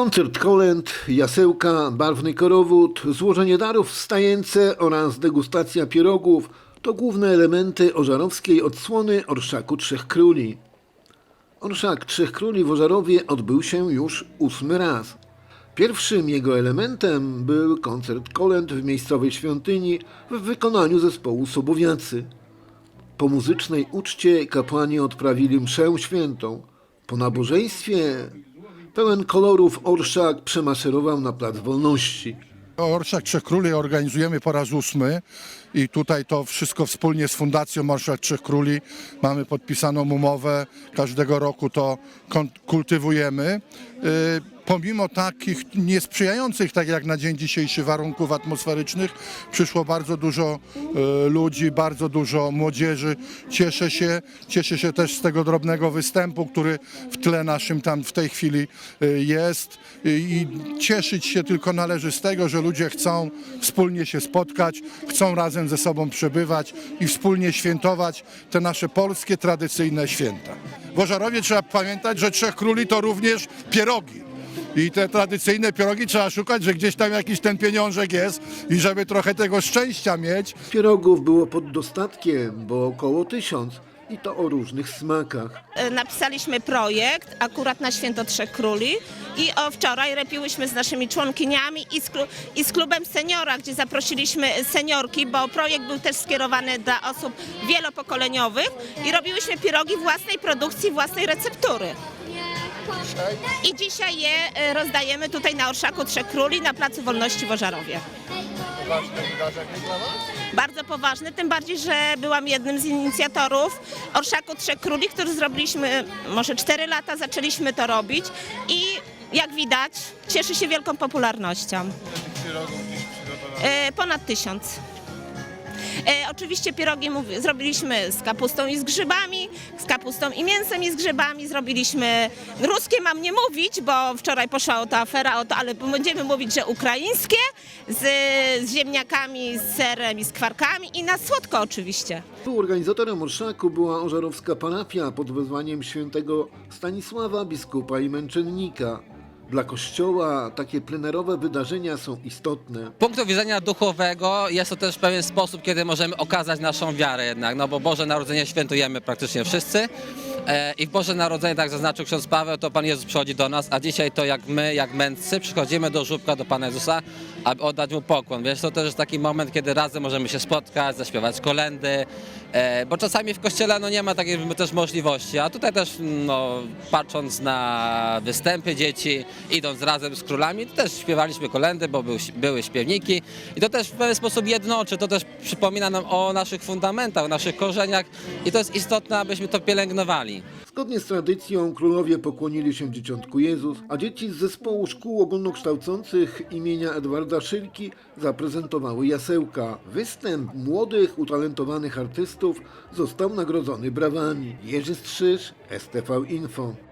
Koncert kolęd, jasełka, barwny korowód, złożenie darów w stajence oraz degustacja pierogów to główne elementy ożarowskiej odsłony Orszaku Trzech Króli. Orszak Trzech Króli w Ożarowie odbył się już ósmy raz. Pierwszym jego elementem był koncert kolęd w miejscowej świątyni w wykonaniu zespołu Sobowiacy. Po muzycznej uczcie kapłani odprawili mszę świętą. Po nabożeństwie pełen kolorów orszak przemaszerował na Plac Wolności. Orszak Trzech Króli organizujemy po raz ósmy i tutaj to wszystko wspólnie z Fundacją Orszak Trzech Króli mamy podpisaną umowę, każdego roku to kultywujemy. Y, Pomimo takich niesprzyjających, tak jak na dzień dzisiejszy, warunków atmosferycznych, przyszło bardzo dużo y, ludzi, bardzo dużo młodzieży. Cieszę się, cieszę się też z tego drobnego występu, który w tle naszym tam w tej chwili y, jest i cieszyć się tylko należy z tego, że ludzie chcą wspólnie się spotkać, chcą razem ze sobą przebywać i wspólnie świętować te nasze polskie tradycyjne święta. W Ożarowie trzeba pamiętać, że Trzech Króli to również pierogi. I te tradycyjne pierogi trzeba szukać, że gdzieś tam jakiś ten pieniążek jest i żeby trochę tego szczęścia mieć, Pierogów było pod dostatkiem, bo około tysiąc i to o różnych smakach. E, napisaliśmy projekt akurat na Święto Trzech Króli i o wczoraj repiłyśmy z naszymi członkiniami i z, klu- i z klubem seniora, gdzie zaprosiliśmy seniorki, bo projekt był też skierowany dla osób wielopokoleniowych i robiłyśmy pierogi własnej produkcji, własnej receptury. I dzisiaj je e, rozdajemy tutaj na Orszaku Trzech Króli na Placu Wolności w Ożarowie. Bardzo poważny, tym bardziej, że byłam jednym z inicjatorów Orszaku Trzech Króli, który zrobiliśmy może 4 lata, zaczęliśmy to robić i jak widać cieszy się wielką popularnością. E, ponad tysiąc. E, oczywiście pierogi mówię, zrobiliśmy z kapustą i z grzybami, kapustą i mięsem i z grzybami. Zrobiliśmy ruskie, mam nie mówić, bo wczoraj poszła o afera o to, ale będziemy mówić, że ukraińskie z, z ziemniakami, z serem i z kwarkami i na słodko oczywiście. Organizatorem orszaku była ożarowska parafia pod wezwaniem świętego Stanisława, biskupa i męczennika. Dla kościoła takie plenerowe wydarzenia są istotne. punktu widzenia duchowego jest to też pewien sposób, kiedy możemy okazać naszą wiarę jednak, no bo Boże Narodzenie świętujemy praktycznie wszyscy i w Boże Narodzenie, tak zaznaczył ksiądz Paweł, to Pan Jezus przychodzi do nas, a dzisiaj to jak my, jak mędrcy, przychodzimy do żłóbka do Pana Jezusa, aby oddać Mu pokłon. Wiesz, to też jest taki moment, kiedy razem możemy się spotkać, zaśpiewać kolendy, e, bo czasami w kościele no, nie ma takiej też możliwości, a tutaj też no, patrząc na występy dzieci, idąc razem z królami, to też śpiewaliśmy kolendy, bo był, były śpiewniki i to też w pewien sposób jednoczy, to też przypomina nam o naszych fundamentach, o naszych korzeniach i to jest istotne, abyśmy to pielęgnowali. Zgodnie z tradycją królowie pokłonili się dzieciątku Jezus, a dzieci z zespołu szkół ogólnokształcących imienia Edwarda Szylki zaprezentowały jasełka. Występ młodych, utalentowanych artystów został nagrodzony brawami. Jerzy Strzyż, STV Info.